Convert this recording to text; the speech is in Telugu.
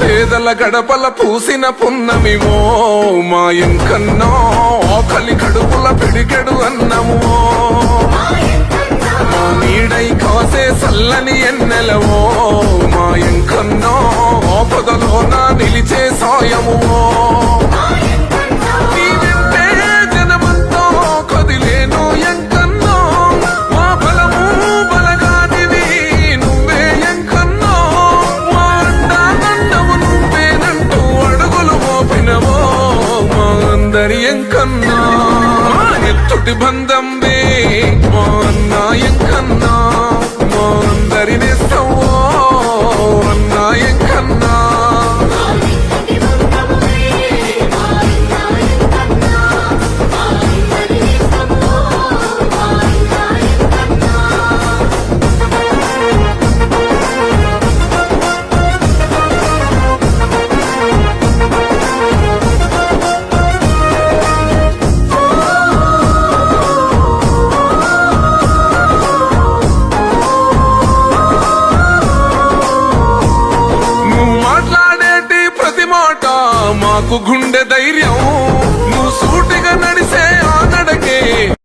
పేదల గడపల పూసిన పున్నమివో మాయం కన్నా ఆకలి కడుపుల పిడికెడు అన్నమో మా నీడై కాసే సల్లని ఎన్నెలవో మాయం కన్నా ఆపదలో నా నిలిచే సాయము మా అందరి ఎంకన్నా మా మాకు గుండె ధైర్యం.